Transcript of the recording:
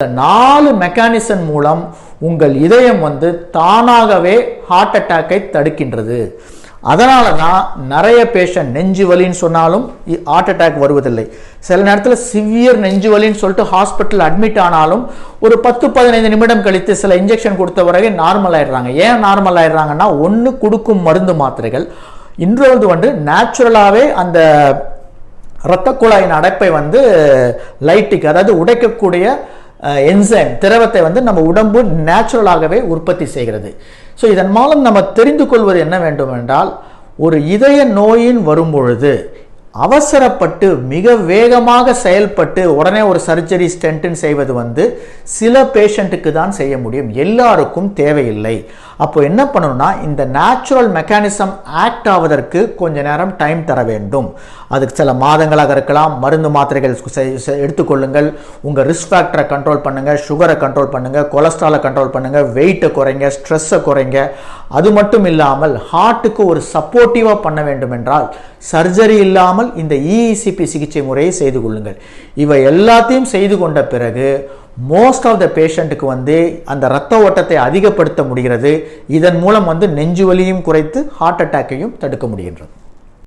இந்த நாலு மெக்கானிசம் மூலம் உங்கள் இதயம் வந்து தானாகவே ஹார்ட் அட்டாக்கை தடுக்கின்றது. அதனால தான் நிறைய பேஷண்ட் நெஞ்சு வலின்னு சொன்னாலும் ஹார்ட் அட்டாக் வருவதில்லை. சில நேரத்தில் சிவியர் நெஞ்சு வலின்னு சொல்லிட்டு ஹாஸ்பிட்டல் அட்மிட் ஆனாலும் ஒரு பத்து பதினைந்து நிமிடம் கழித்து சில இன்ஜெக்ஷன் கொடுத்த பிறகு நார்மல் ஆயிடுறாங்க. ஏன் நார்மல் ஆயிடுறாங்கன்னா ஒன்று கொடுக்கும் மருந்து மாத்திரைகள் இன்றொழுது வந்து நேச்சுரலாகவே அந்த இரத்த குழாயின் அடைப்பை வந்து லைட்டுக்கு அதாவது உடைக்கக்கூடிய என்சைம் திரவத்தை வந்து நம்ம உடம்பு நேச்சுரலாகவே உற்பத்தி செய்கிறது. ஸோ இதன் மூலம் நம்ம தெரிந்து கொள்வது என்ன வேண்டும் என்றால் ஒரு இதய நோயின் வரும்பொழுது அவசரப்பட்டு மிக வேகமாக செயல்பட்டு உடனே ஒரு சர்ஜரி ஸ்டென்ட்னு செய்வது வந்து சில பேஷண்ட்டுக்கு தான் செய்ய முடியும். எல்லாருக்கும் தேவையில்லை. அப்போ என்ன பண்ணணும்னா இந்த நேச்சுரல் மெக்கானிசம் ஆக்ட் ஆவதற்கு கொஞ்ச நேரம் டைம் தர வேண்டும். அதுக்கு சில மாதங்களாக இருக்கலாம். மருந்து மாத்திரைகள் எடுத்துக்கொள்ளுங்கள். உங்கள் ரிஸ்க் ஃபேக்டரை கண்ட்ரோல் பண்ணுங்கள் சுகரை கண்ட்ரோல் பண்ணுங்கள் கொலஸ்ட்ராலை கண்ட்ரோல் பண்ணுங்கள் வெயிட்டை குறைங்க. ஸ்ட்ரெஸ்ஸை குறைங்க. அது மட்டும் இல்லாமல் ஹார்ட்டுக்கு ஒரு சப்போர்ட்டிவாக பண்ண வேண்டும் என்றால் சர்ஜரி இல்லாமல் இந்த இஇசிபி சிகிச்சை முறையை செய்து கொள்ளுங்கள். இவை எல்லாத்தையும் செய்து கொண்ட பிறகு மோஸ்ட் ஆஃப் த பேஷண்ட்டுக்கு வந்து அந்த ரத்த ஓட்டத்தை அதிகப்படுத்த முடிகிறது. இதன் மூலம் வந்து நெஞ்சு வலியும் குறைத்து ஹார்ட் அட்டாக்கையும் தடுக்க முடிகின்றது.